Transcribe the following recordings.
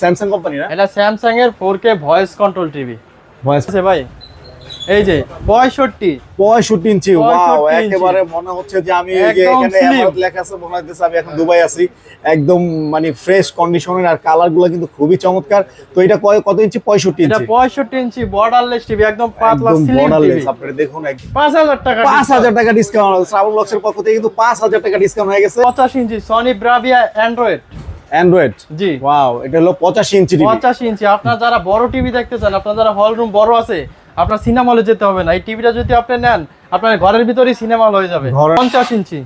Samsung company না? এটা Samsung এর 4K voice control TV voice আছে ভাই? এই যে 65 পঁয়ষট্টি ইঞ্চি ওয়াও 65। একেবারে মনে হচ্ছে যে আমি যে এখানে। আমার লেখা আছে মনে হচ্ছে আমি এখন দুবাই আছি। একদম মানে ফ্রেশ কন্ডিশনের আর কালারগুলো কিন্তু খুবই চমৎকার। তো এটা কয়- কত ইঞ্চি? পঁয়ষট্টি এটা ইঞ্চি। 65 ইঞ্চি বর্ডারলেস টিভি একদম পাতলা স্লিম borderless। টিভি আপনারা দেখুন একদম 5000 টাকা পাঁচ হাজার টাকা ডিসকাউন্ট শ্রাবণ লক্সের পক্ষ থেকে কিন্তু পাঁচ হাজার টাকা ডিসকাউন্ট হয়ে গেছে। 50 ইঞ্চি সনি ব্রাভিয়া অ্যান্ড্রয়েড অ্যান্ড্রয়েড জি। ওয়াও এটা হলো পঁচাশি ইঞ্চি টিভি পঞ্চাশ ইঞ্চি। আপনার যারা বড় টিভি দেখতে চান আপনার যারা হল রুম বড় আছে আপনার সিনেমা হলে যেতে হবে না। এই টিভিটা যদি আপনি নেন আপনার ঘরের ভিতরেই সিনেমা হল হয়ে যাবে। ঘরে- পঞ্চাশ ইঞ্চি।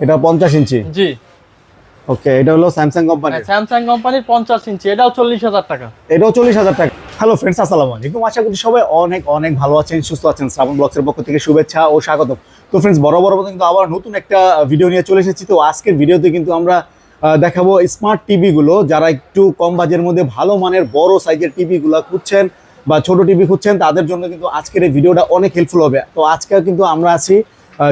এটা পঞ্চাশ ইঞ্চি? জি। ওকে এটা হলো স্যামসাং কোম্পানি স্যামসাং কোম্পানির পঞ্চাশ ইঞ্চি। এটাও চল্লিশ হাজার টাকা। এটাও চল্লিশ হাজার টাকা। হ্যালো ফ্রেন্ডস আসসালামু আলাইকুম। আশা করি সবাই অনেক অনেক ভালো আছেন সুস্থ আছেন। শ্রাবণ ব্লগসের পক্ষ থেকে শুভেচ্ছা ও স্বাগত তো ফ্রেন্ডস বড় বড় কিন্তু আবার নতুন একটা ভিডিও নিয়ে চলে এসেছি। তো আজকের ভিডিওতে কিন্তু আমরা দেখাবো স্মার্ট টিভিগুলো যারা একটু কম বাজের মধ্যে ভালো মানের বড় সাইজের টিভিগুলো খুঁজছেন বা ছোট টিভি খুঁজছেন তাদের জন্য কিন্তু আজকের এই ভিডিওটা অনেক হেল্পফুল হবে। তো আজকে কিন্তু আমরা আছি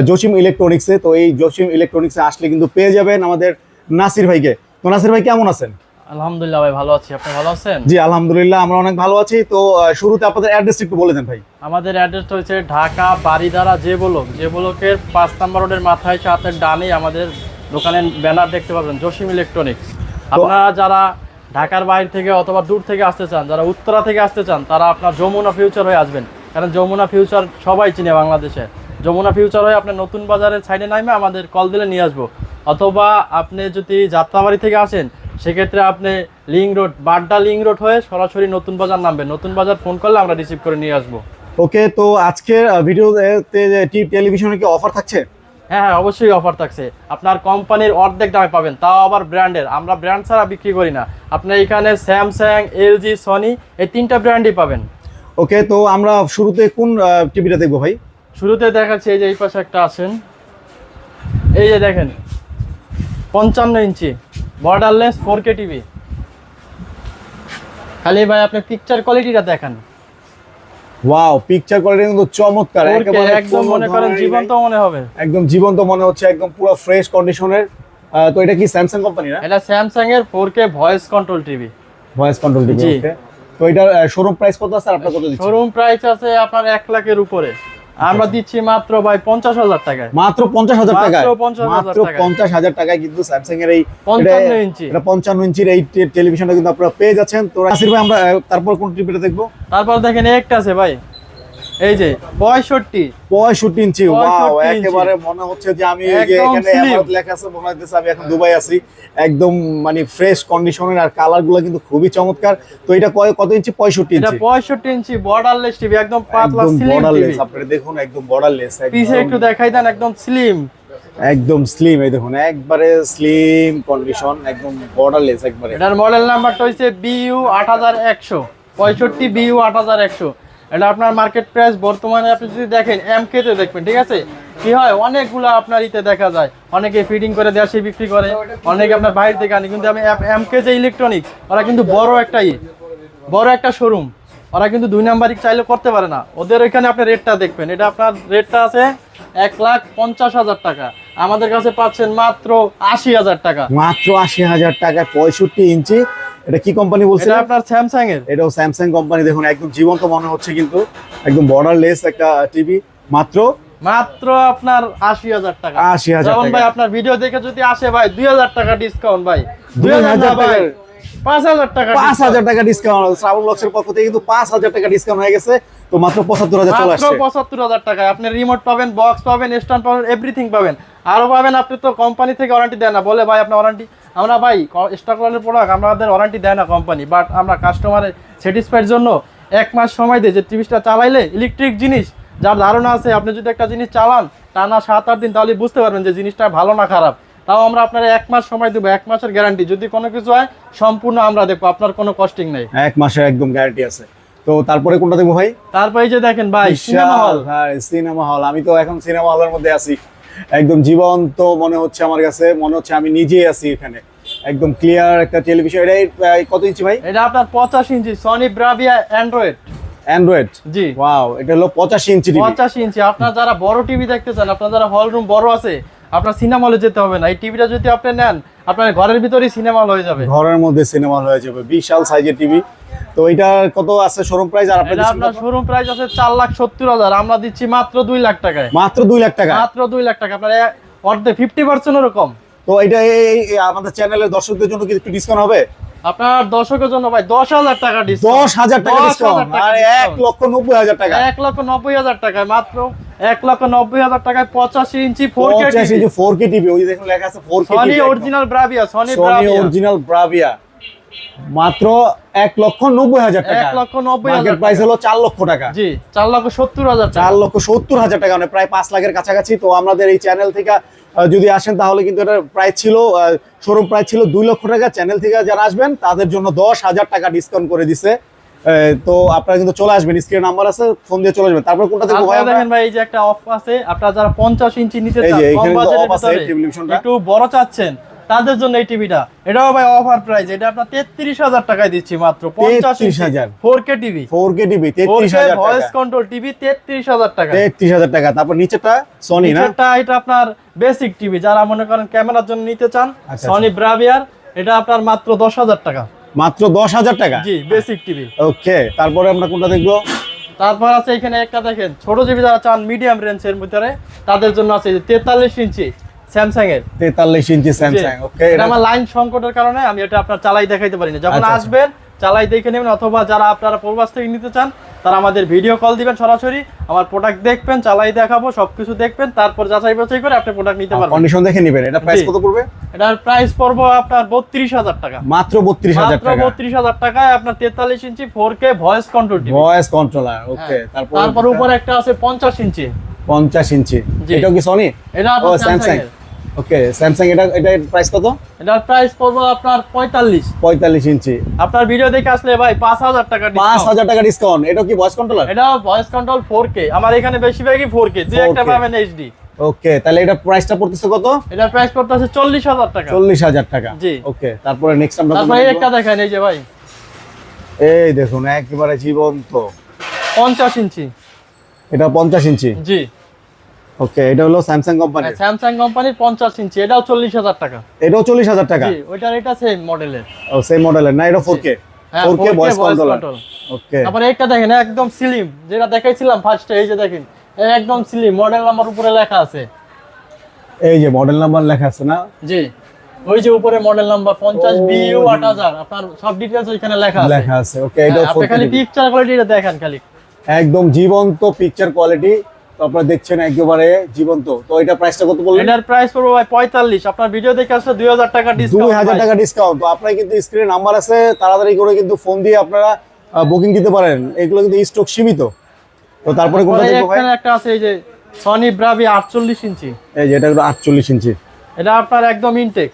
জসিম ইলেকট্রনিক্সে তো এই জসিম ইলেকট্রনিক্সে আসলে কিন্তু পেয়ে যাবেন আমাদের নাসির ভাইকে। তো নাসির ভাই কেমন আছেন? আলহামদুলিল্লাহ ভাই ভালো আছি। আপনি ভালো আছেন? জি আলহামদুলিল্লাহ আমরা অনেক ভালো আছি। তো শুরুতে আপনাদের অ্যাড্রেস একটু বলে দেন ভাই। আমাদের অ্যাড্রেসটা হচ্ছে ঢাকা বাড়িধারা যে বলক। যে বলকের পাঁচ নাম্বার রোডের মাথায় হাতের ডানে আমাদের দোকানের ব্যানার দেখতে পাবেন জসিম ইলেকট্রনিক্স। আপনারা যারা ঢাকার বাইরে থেকে অথবা দূর থেকে আসতে চান, যারা উত্তরা থেকে আসতে চান, তারা আপনার যমুনা ফিউচার হয়ে আসবেন। কারণ যমুনা ফিউচার সবাই চিনে বাংলাদেশে। যমুনা ফিউচার হয়ে আপনার নতুন বাজারের সাইডে নামে আমাদের কল দিলে নিয়ে আসব। অথবা আপনি যদি যাত্রাবাড়ি থেকে আসেন, সেক্ষেত্রে আপনি link road, Badda link road হয়ে সরাসরি নতুন বাজার নামবেন। নতুন বাজার ফোন করলে আমরা রিসিভ করে নিয়ে আসব। ওকে, তো আজকের ভিডিওতে টিপ টেলিভিশনে কি অফার থাকছে? হ্যাঁ হ্যাঁ অবশ্যই অফার থাকছে। আপনার কোম্পানির অর্ধেক দামে পাবেন তাও আবার ব্র্যান্ডের আমরা ব্র্যান্ড ছাড়া বিক্রি করি না। আপনি এখানে স্যামসাং এলজি সনি এই তিনটা ব্র্যান্ডই পাবেন। ওকে তো আমরা শুরুতে কোন টিভিটা দেখব ভাই? শুরুতে দেখাচ্ছি এই যে এই পাশে একটা আছেন। এই যে দেখেন পঞ্চান্ন inch borderless four K TV খালি ভাই আপনি পিকচার কোয়ালিটিটা দেখান। ওয়াও পিকচার কোয়ালিটি কিন্তু চমৎকার একেবারে একদম মনে করেন জীবন্ত মনে হবে। একদম জীবন্ত মনে হচ্ছে একদম পুরো ফ্রেশ কন্ডিশনের তো এটা কি স্যামসাং কোম্পানি না? এটা স্যামসাং এর 4K voice control TV voice control TV. Okay তো এটার শোরুম প্রাইস কত আছে আপনার কত দিচ্ছেন শোরুম প্রাইস আছে আপনার এক লাখের উপরে। আমরা দিচ্ছি মাত্র ভাই পঞ্চাশ হাজার টাকায়। মাত্র পঞ্চাশ হাজার টাকায়? 50,000 মাত্র পঞ্চাশ হাজার টাকায় কিন্তু স্যামসাং এর এই 55 ইঞ্চি। এটা পঞ্চান্ন ইঞ্চির এই টেলিভিশনটা কিন্তু আপনারা পেয়ে যাচ্ছেন। তো নাসির ভাই আমরা তারপর কোন টিভিটা দেখব? তারপর দেখেন একটা আছে ভাই। এই যে 65 65 ইঞ্চি ওয়াও একেবারে মনে হচ্ছে যে আমি লেখা আছে আমি এখন দুবাই আছি। একদম মানে ফ্রেশ কন্ডিশনের আর কালারগুলো কিন্তু খুবই চমৎকার। তো এটা কত ইঞ্চি? 65 ইঞ্চি। এটা 65 ইঞ্চি বর্ডারলেস টিভি একদম পাতলা স্লিম বর্ডারলেস আপনি দেখুন একদম বর্ডারলেস পিছে একটু দেখাই দেন একদম স্লিম একদম স্লিম এই দেখুন একবারে স্লিম কন্ডিশন একদম বর্ডারলেস একবারে। এটার মডেল নাম্বারটা হইছে BU 8100 65 BU 8100 এটা আপনার মার্কেট প্রাইস বর্তমানে আপনি যদি দেখেন এম তে দেখবেন, ঠিক আছে? কি হয়? অনেকগুলো আপনার ইতে দেখা যায়। অনেকে ফিডিং করে দেশে বিক্রি করে। অনেকে আপনার বাইরে থেকে আনে। কিন্তু আমি এম কে যে ইলেকট্রনিক্স ওরা কিন্তু বড় একটা ই বড় একটা শোরুম ওরা কিন্তু দুই নাম্বারিক চাইলে করতে পারে না। ওদের ওইখানে আপনি রেটটা দেখবেন। এটা আপনার রেটটা আছে এক লাখ পঞ্চাশ হাজার টাকা। আমাদের কাছে পাচ্ছেন মাত্র আশি হাজার টাকা। মাত্র আশি হাজার টাকা পঁয়ষট্টি ইঞ্চি এটা কি কোম্পানি বলছে এটা আপনার স্যামসাং এর। এটাও স্যামসাং কোম্পানি দেখুন একদম জীবন্ত মনে হচ্ছে কিন্তু একদম বর্ডারলেস একটা টিভি মাত্র? মাত্র আপনার আশি হাজার টাকা। 80,000 যেমন টাকা। ভাই আপনার ভিডিও দেখে যদি আসে ভাই দুই হাজার টাকা ডিসকাউন্ট ভাই। দুই 2000 হাজার ভাই পাঁচ হাজার টাকা পাঁচ হাজার টাকা ডিসকাউন্ট শ্রাবণ লক্সের পক্ষ থেকে কিন্তু পাঁচ হাজার টাকা ডিসকাউন্ট হয়ে গেছে। তো মাত্র পঁচাত্তর হাজার চলে আসছে। পঁচাত্তর হাজার টাকায়। আপনি রিমোট পাবেন বক্স পাবেন স্ট্যান্ড পাবেন এভরিথিং পাবেন। আরও পাবেন আপনি তো কোম্পানি থেকে ওয়ারেন্টি দেন না। বলে ভাই আপনার ওয়ারেন্টি আমরা ভাই স্টক প্রোডাক্ট আমাদের ওয়ারেন্টি দেয় না কোম্পানি বাট আমরা কাস্টমারের স্যাটিসফাইড জন্য এক মাস সময় দিই যে টিভিটা চালাইলে ইলেকট্রিক জিনিস যার ধারণা আছে আপনি যদি একটা জিনিস চালান টানা সাত আট দিন তাহলে বুঝতে পারবেন যে জিনিসটা ভালো না খারাপ। তাও আমরা আপনার এক মাস সময় দেবো এক মাসের গ্যারান্টি যদি কোনো কিছু হয় সম্পূর্ণ আমরা দেখব আপনার কোনো কস্টিং নেই। এক মাসের একদম গ্যারান্টি আছে। তো তারপরে কোনটা দেখব ভাই? তারপরে যে দেখেন ভাই সিনেমা হল হ্যাঁ সিনেমা হল আমি তো এখন সিনেমা হলের মধ্যে আছি। একদম জীবন্ত মনে হচ্ছে আমার কাছে মনে হচ্ছে আমি নিজেই আছি এখানে। একদম ক্লিয়ার একটা টেলিভিশন প্রায় কত ইঞ্চি ভাই? এটা আপনার পঁচাশ ইঞ্চি সনি ব্রাভিয়া অ্যান্ড্রয়েড অ্যান্ড্রয়েড জি। ওয়াও এটা হলো পঁচাশি ইঞ্চি পঁচাশি ইঞ্চি আপনার যারা বড় টিভি দেখতে চান আপনার যারা হল রুম বড় আছে আপনার সিনেমা হলে যেতে হবে না। এই টিভিটা যদি আপনি নেন আপনার ঘরের ভিতরেই সিনেমা হল হয়ে যাবে। ঘরের মধ্যে সিনেমা হয়ে যাবে বিশাল সাইজের টিভি তো এটার কত আছে শোরুম প্রাইস আর এটা আপনাদের আপনার শোরুম প্রাইস আছে চার লাখ সত্তর হাজার। আমরা দিচ্ছি মাত্র দুই লাখ টাকায়। মাত্র দুই লাখ টাকা মাত্র দুই লাখ টাকা। আপনার ফিফটি পার্সেন্ট এরকম তো এটা এই আমাদের চ্যানেলের দর্শকদের জন্য কি একটু ডিসকাউন্ট হবে? আপনার দর্শকের জন্য ভাই দশ হাজার টাকা ডিসকাউন্ট দশ হাজার টাকা ডিসকাউন্ট আর এক। লক্ষ নব্বই হাজার টাকা। এক লক্ষ নব্বই হাজার টাকায় মাত্র। এক লক্ষ নব্বই হাজার টাকায় পঁচাশি ইঞ্চি ফোর কে পঁচাশি যে ফোর কে টিভি ওই দেখুন লেখা আছে four K Sony original Bravia Sony original Bravia মাত্র এক লক্ষ নব্বই হাজার টাকা। এক লক্ষ নব্বই হাজার প্রাইস হলো চার লক্ষ টাকা। জি চার লক্ষ সত্তর হাজার চার লক্ষ সত্তর হাজার টাকা মানে প্রায় পাঁচ লাখের কাছাকাছি। তো আমাদের এই চ্যানেল থেকে যদি আসেন তাহলে কিন্তু এটার প্রাইস ছিল শোরুম প্রাইস ছিল দুই লক্ষ টাকা। চ্যানেল থেকে যারা আসবেন তাদের জন্য দশ হাজার টাকা ডিসকাউন্ট করে দিছে। তো আপনারা কিন্তু চলে আসবেন স্ক্রিন নাম্বার আছে ফোন দিয়ে চলে আসবেন। তারপর কোনটা দেখব ভাই দেখেন ভাই এই যে একটা অফ আছে আপনারা যারা পঞ্চাশ ইঞ্চি নিতে চান কম বাজেটের একটু বড় চাচ্ছেন। তাদের জন্য এই টিভিটা। এটাও ভাই অফার প্রাইস এটা আপনার তেত্রিশ হাজার টাকায় দিচ্ছি মাত্র পঞ্চাশ 33,000 four K TV four K TV তেত্রিশ হাজার ভয়েস কন্ট্রোল টিভি তেত্রিশ হাজার টাকা। তেত্রিশ হাজার টাকা। তারপর নিচেটা সনি না? এটা আপনার বেসিক টিভি যারা মনে করেন ক্যামেরার জন্য নিতে চান আচ্ছা, সনি ব্রাভিয়ার এটা আপনার মাত্র দশ হাজার টাকা। মাত্র দশ হাজার টাকা? জি বেসিক টিভি ওকে তারপরে আমরা কোনটা দেখব? তারপর আছে এখানে একটা দেখেন ছোট জিবি যারা চান মিডিয়াম রেঞ্জের ভিতরে তাদের জন্য আছে তেতাল্লিশ ইঞ্চি। স্যামসাং এর? তেতাল্লিশ ইঞ্চি স্যামসাং ওকে এটা আমার লাইন সংকটের কারণে আমি এটা আপনার চালাই দেখাইতে পারি না যখন আচ্ছা, আচ্ছা। আসবেন চালাই দেখে নেবেন অথবা যারা আপনারা প্রবাস থেকে নিতে চান তারা আমাদের ভিডিও কল দিবেন সরাসরি। আমার প্রোডাক্ট দেখবেন চালাই দেখাবো সবকিছু দেখবেন তারপর যাচাই বাছাই করে আপনি প্রোডাক্ট নিতে পারবেন। কন্ডিশন দেখে নিবেন। এটা প্রাইস কত পড়বে? এটার প্রাইস পড়ব আপনার বত্রিশ হাজার টাকা। মাত্র বত্রিশ হাজার মাত্র টাকা। বত্রিশ হাজার টাকায় আপনার তেতাল্লিশ ইঞ্চি four K voice control voice controller okay তারপর তারপর উপরে একটা আছে পঞ্চাশ ইঞ্চি। পঞ্চাশ ইঞ্চি। জি। এটাও কি সনি এটা স্যামসাং ওকে স্যামসাং এটা এটার প্রাইস কত? এটার প্রাইস পড়ব আপনার পঁয়তাল্লিশ। পঁয়তাল্লিশ ইঞ্চি। আপনার ভিডিও দেখে আসলে ভাই পাঁচ হাজার টাকা পাঁচ discount। হাজার টাকা ডিসকাউন্ট এটা কি ভয়েস কন্ট্রোলার এটা ভয়েস কন্ট্রোল ফোর কে আমার এখানে বেশিরভাগই ফোর কে দুই একটা পাবেন এইচডি ওকে তাহলে এটা প্রাইসটা পড়তেছে কত? এটার প্রাইস পড়তে আছে চল্লিশ হাজার টাকা। চল্লিশ হাজার টাকা। জি। ওকে তারপরে নেক্সট আমরা তারপরে? একটা দেখেন এই যে ভাই। এই দেখুন একেবারে জীবন্ত। পঞ্চাশ ইঞ্চি। এটা পঞ্চাশ ইঞ্চি। জি। ওকে এটা হলো স্যামসাং কোম্পানি স্যামসাং কোম্পানির পঞ্চাশ ইঞ্চি এটাও চল্লিশ হাজার টাকা। এটাও চল্লিশ হাজার টাকা? জি ওইটার এটা সেম মডেলের ও সেম মডেলের না এটা ফোর কে হ্যাঁ four K 4K voice controller okay তারপরে একটা দেখেন একদম স্লিম যেটা দেখাইছিলাম ফার্স্টে এই যে দেখেন একদম স্লিম মডেল নাম্বার উপরে লেখা আছে। এই যে মডেল নাম্বার লেখা আছে না? জি ওই যে উপরে মডেল নাম্বার পঞ্চাশ বিইউ আট হাজার আপনার সব ডিটেলস ওইখানে লেখা আছে। লেখা আছে ওকে এটা হ্যাঁ, আপনি খালি পিকচার কোয়ালিটিটা দেখেন খালি। একদম জীবন্ত পিকচার কোয়ালিটি তো আপনারা দেখছেন একেবারে জীবন্ত। তো এটা প্রাইসটা কত বললেন? এটার প্রাইস পড়বে ভাই পঁয়তাল্লিশ। আপনার ভিডিও দেখে আসলে দুই হাজার টাকা দুই ডিসকাউন্ট হাজার টাকা ডিসকাউন্ট তো আপনার কিন্তু স্ক্রিনে নাম্বার আছে তাড়াতাড়ি করে কিন্তু ফোন দিয়ে আপনারা বুকিং দিতে পারেন। এগুলো কিন্তু স্টক সীমিত। তো তারপরে কোনটা দেখব ভাই? এখানে একটা আছে এই যে সনি ব্রাভি আটচল্লিশ ইঞ্চি। এই যে এটা হলো আটচল্লিশ ইঞ্চি। এটা আপনার একদম ইনটেক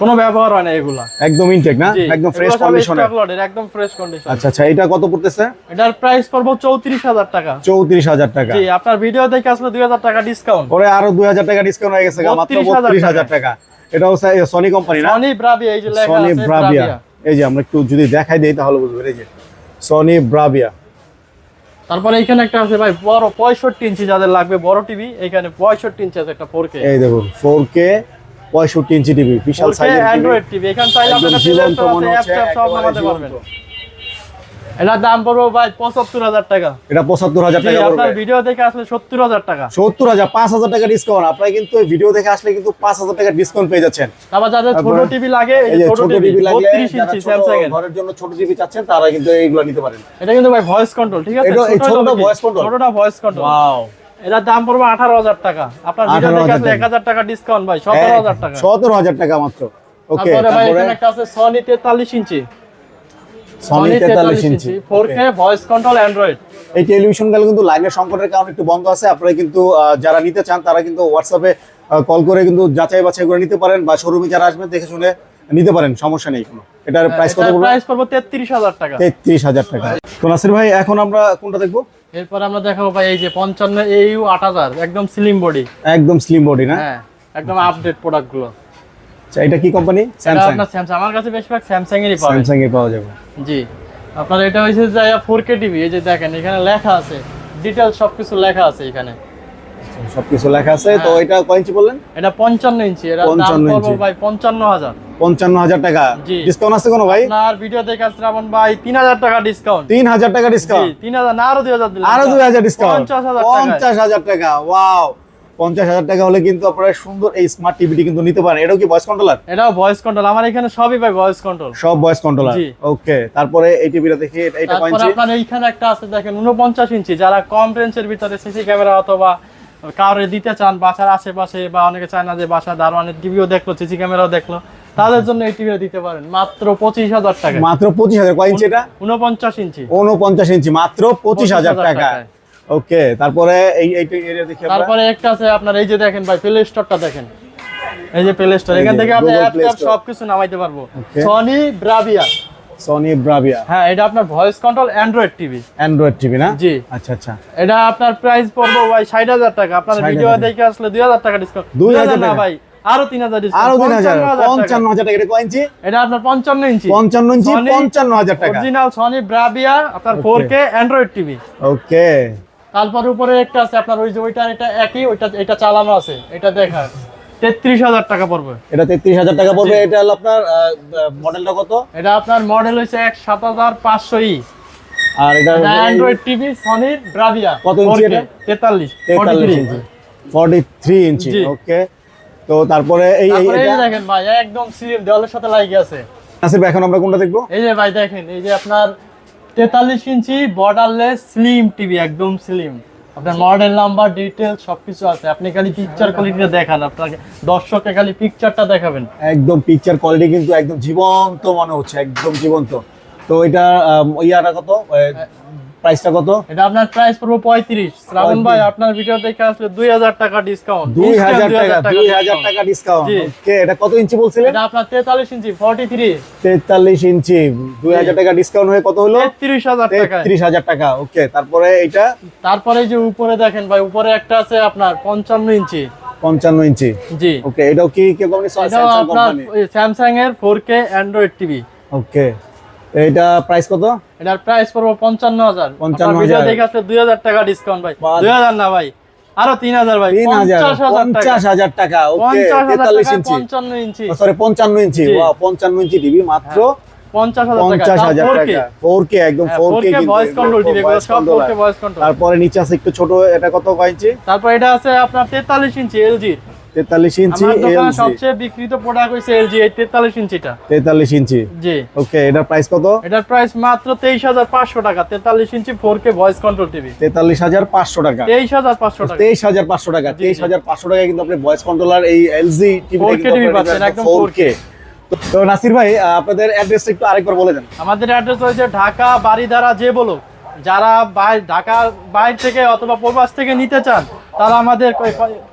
কোনো ব্যবহার হয় না এগুলা। একদম ইনটেক না? একদম ফ্রেশ কন্ডিশনে একদম ফ্রেশ কন্ডিশন আচ্ছা আচ্ছা এটা কত পড়তেছে? এটার প্রাইস পড়ব চৌত্রিশ হাজার টাকা। চৌত্রিশ হাজার টাকা। জি আপনার ভিডিও দেখে আসলে দুই হাজার টাকা ডিসকাউন্ট পরে আরও দুই হাজার টাকা ডিসকাউন্ট হয়ে গেছে মাত্র 32,000 টাকা। এটা হচ্ছে সনি কোম্পানি না? সনি ব্রাভি এই যে লেখা সনি আছে ব্রাভিয়া ব্রাভিয়া এই যে আমরা একটু যদি দেখাই দেই তাহলে বুঝবেন এই যে সনি ব্রাভিয়া তারপরে এখানে একটা আছে ভাই বড় পঁয়ষট্টি ইঞ্চি যাদের লাগবে বড় টিভি এখানে পঁয়ষট্টি ইঞ্চি আছে একটা ফোর কে এই দেখুন ফোর কে পঁয়ষট্টি ইঞ্চি টিভি বিশাল সাইজের টিভি অ্যান্ড্রয়েড টিভি। এখানে চাইলে আপনারা জীবন্ত মনে হচ্ছে সব নামাতে পারবেন। এটার দাম পড়বে ভাই পঁচাত্তর হাজার টাকা। এটা পঁচাত্তর হাজার জি, টাকা আপনার ভিডিও দেখে আসলে সত্তর হাজার টাকা। সত্তর হাজার পাঁচ হাজার টাকা ডিসকাউন্ট আপনারা কিন্তু ভিডিও দেখে আসলে কিন্তু পাঁচ হাজার টাকা ডিসকাউন্ট পেয়ে যাচ্ছেন। তারপর যাদের ছোট টিভি লাগে এই ছোট টিভি লাগলে বত্রিশ ইঞ্চি স্যামসাং এর। ঘরের জন্য ছোট টিভি চাচ্ছেন তারা কিন্তু এইগুলো নিতে পারেন। এটা কিন্তু ভাই ভয়েস কন্ট্রোল ঠিক আছে? এটা- ছোটটা হলো কি? voice control? ছোটটা ভয়েস কন্ট্রোল ওয়াও এটার দাম পড়বে আঠারো হাজার টাকা। আপনার ভিডিও দেখে আসলে এক হাজার টাকা ডিসকাউন্ট ভাই সতেরো হাজার টাকা। সতেরো হাজার টাকা মাত্র। ওকে তারপরে ভাই এখানে একটা আছে সনি তেতাল্লিশ ইঞ্চি। সনি তেতাল্লিশ ইঞ্চি। Four K voice control Android এই টেলিভিশনগুলো কিন্তু লাইনের সংকটের কারণে একটু বন্ধ আছে। আপনারা কিন্তু যারা নিতে চান তারা কিন্তু হোয়াটসঅ্যাপে কল করে কিন্তু যাচাই বাছাই করে নিতে পারেন বা শোরুমে যারা আসবেন দেখে শুনে নিতে পারেন সমস্যা নেই কোনো। এটার প্রাইস কত পড়বে প্রাইস পড়বে তেত্রিশ হাজার টাকা। তেত্রিশ হাজার টাকা। তো নাসির ভাই এখন আমরা কোনটা দেখব? এরপর আমরা দেখাবো ভাই এই যে পঞ্চান্ন এইউ আট হাজার একদম স্লিম বডি একদম স্লিম বডি না? হ্যাঁ একদম আপডেট প্রোডাক্টগুলো আচ্ছা, এটা কি কোম্পানি স্যামসাং আপনার স্যামসাং আমার কাছে বেশিরভাগ স্যামসাং এরই পাবেন স্যামসাং এ পাওয়া যাবে। জি আপনার এটা হয়েছে যে ফোর কে টিভি এই যে দেখেন এখানে লেখা আছে। ডিটেলস সবকিছু লেখা আছে এখানে। সবকিছু লেখা আছে তো হ্যাঁ। এটা কয় ইঞ্চি বললেন? এটা পঞ্চান্ন ইঞ্চি এটা দাম 55 পড়ব। ভাই পঞ্চান্ন হাজার। পঞ্চান্ন হাজার টাকা। ডিসকাউন্ট আছে কোনো ভাই? আপনার ভিডিও দেখে শ্রাবণ ভাই তিন হাজার টাকা ডিসকাউন্ট তিন হাজার টাকা ডিসকাউন্ট তিন হাজার না আরও দুই হাজার আরও দুই হাজার ডিসকাউন্ট পঞ্চাশ হাজার টাকা ওয়াও পঞ্চাশ হাজার টাকা হলে কিন্তু আপনারা সুন্দর এই স্মার্ট টিভিটি কিন্তু নিতে পারেন। এটাও কি ভয়েস কন্ট্রোলার এটাও ভয়েস কন্ট্রোল আমার এখানে সবই ভাই ভয়েস কন্ট্রোল সব ভয়েস কন্ট্রোলার ওকে তারপরে এই টিভিটা দেখি এটা- এটা কয় ইঞ্চি আপনার এইখানে একটা আছে দেখেন উনপঞ্চাশ ইঞ্চি। যারা কম রেঞ্জের ভিতরে সিসি ক্যামেরা অথবা কাউরে দিতে চান বাসার আশেপাশে বা অনেকে চায় না যে বাসা দারোয়ানের টিভিও দেখল সিসি ক্যামেরাও দেখল তাদের জন্য এই টিভিও দিতে পারেন। মাত্র পঁচিশ হাজার টাকা মাত্র পঁচিশ হাজার। কয় ইঞ্চি এটা? উনপঞ্চাশ ইঞ্চি। উনপঞ্চাশ ইঞ্চি। মাত্র পঁচিশ হাজার টাকা ওকে তারপরে এই এরিয়া দেখি তারপরে একটা আছে আপনার এই যে দেখেন ভাই প্লে স্টোরটা দেখেন। এই যে প্লে স্টোর এখান থেকে আপনি অ্যাপ ট্যাপ সবকিছু নামাইতে পারব। সনি ব্রাভিয়া সনি ব্রাভিয়া হ্যাঁ এটা আপনার voice control Android TV Android TV না? জি। আচ্ছা আচ্ছা। এটা আপনার প্রাইস পড়ব ভাই ষাট হাজার টাকা। আপনার ভিডিও দেখে আসলে দুই হাজার টাকা ডিসকাউন্ট 2,000 না ভাই আরও তিন হাজার ডিসকাউন্ট আরও তিন হাজার পঞ্চান্ন হাজার টাকা। এটা কয় ইঞ্চি? এটা আপনার পঞ্চান্ন ইঞ্চি। পঞ্চান্ন ইঞ্চি Sony পঞ্চান্ন হাজার টাকা। অরিজিনাল সনি ব্রাভিয়া আপনার কে অ্যান্ড্রয়েড টিভি ওকে তারপর উপরে একটা আছে আপনার ওই যে ওইটা এটা একই ওইটা এটা চালানো আছে। এটা দেখা তেত্রিশ হাজার টাকা পড়বে। এটা তেত্রিশ হাজার টাকা পড়বে। এটা হলো আপনার মডেলটা কত? এটা আপনার মডেল হচ্ছে এক সাত হাজার পাঁচশো ই। আর এটা অ্যান্ড্রয়েড টিভি সনির ব্রাভিয়া কত ইঞ্চি এটা? তেতাল্লিশ তেতাল্লিশ ইঞ্চি। ফর্টি থ্রি ইঞ্চি। ওকে তো তারপরে এই দেখেন ভাই একদম সিল দেওয়ালের সাথে লাগিয়ে আছে। নাসির ভাই, এখন আমরা কোনটা দেখব? এই যে ভাই দেখেন এই যে আপনার তেতাল্লিশ ইঞ্চি বর্ডারলেস স্লিম টিভি একদম স্লিম আপনার মডেল নাম্বার ডিটেল সবকিছু আছে। আপনি খালি পিকচার কোয়ালিটিটা দেখান আপনাকে দর্শককে খালি পিকচারটা দেখাবেন। একদম পিকচার কোয়ালিটি কিন্তু একদম জীবন্ত মনে হচ্ছে একদম জীবন্ত। তো এটা ইয়াটা কত? প্রাইসটা কত? এটা আপনার প্রাইস পড়ব পঁয়ত্রিশ। শ্রাবণ ভাই আপনার ভিডিও দেখে আসলে দুই হাজার টাকা ডিসকাউন্ট দুই হাজার টাকা দুই হাজার টাকা ডিসকাউন্ট। ওকে এটা কত ইঞ্চি বলছিলেন? এটা আপনার তেতাল্লিশ ইঞ্চি ফর্টি থ্রি তেতাল্লিশ ইঞ্চি। দুই হাজার টাকা ডিসকাউন্ট হয়ে কত হলো? তেত্রিশ হাজার টাকা। তেত্রিশ হাজার টাকা। ওকে তারপরে এটা? তারপরে যে উপরে দেখেন ভাই উপরে একটা আছে আপনার পঞ্চান্ন ইঞ্চি। পঞ্চান্ন ইঞ্চি। জি। ওকে এটাও কি কি কোম্পানি স্যামসাং আপনার কোম্পানি স্যামসাং এর four K Android TV okay এটা প্রাইস কত? এটার প্রাইস পড়ব পঞ্চান্ন হাজার। 55,000 ভিডিও দেখে আসলে দুই হাজার টাকা ডিসকাউন্ট ভাই। দুই হাজার না ভাই আরও তিন হাজার ভাই। হাজার। পঞ্চাশ হাজার টাকা। হাজার হাজার তেতাল্লিশ ইঞ্চি। পঞ্চান্ন ইঞ্চি। সরি পঞ্চান্ন ইঞ্চি। পঞ্চান্ন ইঞ্চি টিভি মাত্র পঞ্চাশ হাজার টাকা। পঞ্চাশ হাজার 4K টাকা। ফোর একদম four 4K voice control TV সব 4K ভয়েস কন্ট্রোল তারপরে নিচে আছে একটু ছোট এটা কত ইঞ্চি? তারপর এটা আছে আপনার তেতাল্লিশ ইঞ্চি এলজি তেতাল্লিশ ইঞ্চি সবচেয়ে বিক্রিত প্রোডাক্ট হচ্ছে এলজি এই তেতাল্লিশ ইঞ্চিটা। তেতাল্লিশ ইঞ্চি। জি। ওকে এটার প্রাইস কত? এটার প্রাইস মাত্র তেইশ হাজার পাঁচশো টাকা তেতাল্লিশ ইঞ্চি four K voice control TV তেতাল্লিশ হাজার পাঁচশো টাকা। তেইশ হাজার পাঁচশো টাকা। তেইশ হাজার পাঁচশো টাকা। তেইশ হাজার পাঁচশো টাকা কিন্তু আপনি ভয়েস কন্ট্রোলার এই এলজি টিভি 4K TV পাচ্ছেন, একদম ফোর কে তো নাসির ভাই আপনাদের অ্যাড্রেসটা একটু আরেকবার বলে দেন। আমাদের অ্যাড্রেস হয়েছে ঢাকা বাড়িধারা যে বলো যারা বাই- ঢাকা বাইরে থেকে অথবা প্রবাস থেকে নিতে চান তারা আমাদের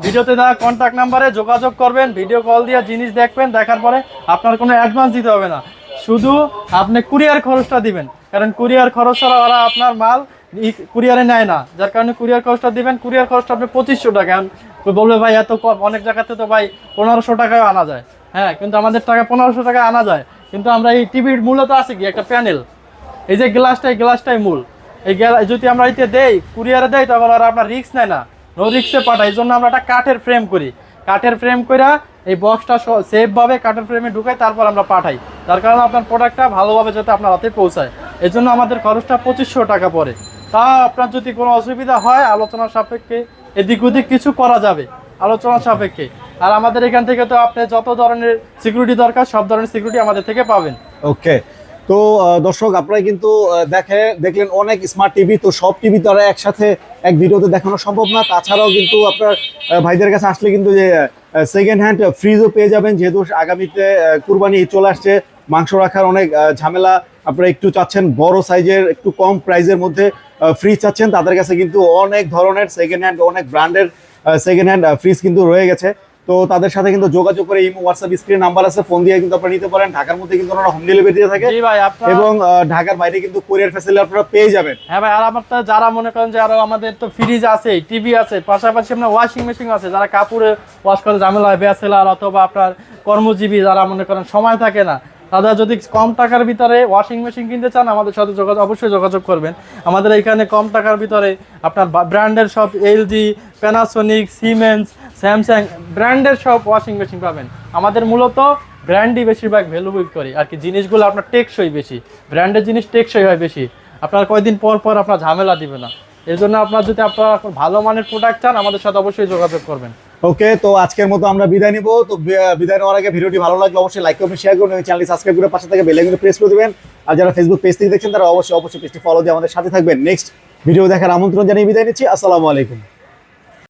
ভিডিওতে দেওয়া কন্ট্যাক্ট নাম্বারে যোগাযোগ করবেন ভিডিও কল দিয়ে জিনিস দেখবেন, দেখার পরে আপনার কোনো অ্যাডভান্স দিতে হবে না। শুধু আপনি কুরিয়ার খরচটা দিবেন। কারণ কুরিয়ার খরচ ছাড়া ওরা আপনার মাল কুরিয়ারে নেয় না। যার কারণে কুরিয়ার খরচটা দিবেন কুরিয়ার খরচটা আপনি পঁচিশশো টাকা। বলবে, ভাই, এত কম অনেক জায়গাতে তো ভাই পনেরোশো টাকায় আনা যায়। হ্যাঁ কিন্তু আমাদের টাকা পনেরোশো টাকা আনা যায়। কিন্তু আমরা এই টিভির মূলত আছে কি? একটা প্যানেল এই যে গ্লাসটা এই গ্লাসটাই মূল। এই যদি আমরা এতে দেই কুরিয়ারে দেই, তখন আর আপনার রিস্ক নেয় না। রিক্সে পাঠাই, এই জন্য আমরা একটা কাঠের ফ্রেম করি। কাঠের ফ্রেম কইরা এই বক্সটা সেফভাবে কাঠের ফ্রেমে ঢুকাই, তারপর আমরা পাঠাই। তার কারণে আপনার প্রোডাক্টটা ভালোভাবে যাতে আপনার হাতে পৌঁছায়। এই জন্য আমাদের খরচটা পঁচিশশো টাকা পড়ে। তা আপনার যদি কোনো অসুবিধা হয় আলোচনার সাপেক্ষে এদিক ওদিক কিছু করা যাবে আলোচনার সাপেক্ষে। আর আমাদের এখান থেকে তো আপনি যত ধরনের সিকিউরিটি দরকার, সব ধরনের সিকিউরিটি আমাদের থেকে পাবেন। ওকে তো দর্শক আপনারা কিন্তু দেখে, দেখলেন অনেক স্মার্ট টিভি তো সব টিভি তো আর একসাথে এক ভিডিওতে দেখানো সম্ভব না। তাছাড়াও কিন্তু আপনার ভাইদের কাছে আসলে কিন্তু যে সেকেন্ড হ্যান্ড ফ্রিজও পেয়ে যাবেন, যেহেতু আগামীতে কুরবানি চলে আসছে। মাংস রাখার অনেক ঝামেলা। আপনারা একটু চাচ্ছেন বড় সাইজের একটু কম প্রাইজের মধ্যে ফ্রিজ চাচ্ছেন। তাদের কাছে কিন্তু অনেক ধরনের সেকেন্ড হ্যান্ড অনেক ব্র্যান্ডের সেকেন্ড হ্যান্ড ফ্রিজ কিন্তু রয়ে গেছে। তো তাদের সাথে কিন্তু যোগাযোগ করে ইমো হোয়াটসঅ্যাপ স্ক্রিন নাম্বার আছে ফোন দিয়ে কিন্তু আপনারা নিতে পারেন। ঢাকার মধ্যে কিন্তু ওনারা হোম ডেলিভারি দিয়ে থাকে। আপনার এবং ঢাকার বাইরে কিন্তু কোরিয়ার ফ্যাসিলিটি আপনারা পেয়ে যাবেন। হ্যাঁ ভাই আর আমার তো যারা মনে করেন যে আরও আমাদের তো ফ্রিজ আছে টিভি আছে পাশাপাশি আপনার ওয়াশিং মেশিন আছে যারা কাপড়ে ওয়াশ করে ঝামেলা হয় বেসেলার অথবা আপনার কর্মজীবী যারা মনে করেন সময় থাকে না দাদা যদি কম টাকার ভিতরে ওয়াশিং মেশিন কিনতে চান আমাদের সাথে যোগাযোগ অবশ্যই যোগাযোগ করবেন। আমাদের এখানে কম টাকার ভিতরে আপনার ব্র্যান্ডের সব এলজি প্যানাসোনিক সিমেন্স স্যামসাং ব্র্যান্ডের সব ওয়াশিং মেশিন পাবেন। আমাদের মূলত ব্র্যান্ডই বেশিরভাগ ভ্যালু করি। আর কি জিনিসগুলো আপনার টেকসই বেশি। ব্র্যান্ডের জিনিস টেকসই হয় বেশি। আপনার কয়দিন পর পর আপনার ঝামেলা দিবে না। এই জন্য আপনার যদি আপনারা ভালো মানের প্রোডাক্ট চান, আমাদের সাথে অবশ্যই যোগাযোগ করবেন। ওকে তো আজকের মতো আমরা বিদায় নিব। তো বিদায় নেওয়ার আগে ভিডিওটি ভালো লাগলে অবশ্যই লাইক করবেন শেয়ার এবং চ্যানেলটি সাবস্ক্রাইব করে পাশে থেকে বেল আইকনটি প্রেস করে দিবেন। আর যারা ফেসবুক পেজ থেকে দেখছেন, তারা অবশ্যই অবশ্যই পেজটি ফলো দিয়ে আমাদের সাথে থাকবেন। নেক্সট ভিডিও দেখার আমন্ত্রণ জানিয়ে বিদায় নিচ্ছি। আসসালামু আলাইকুম।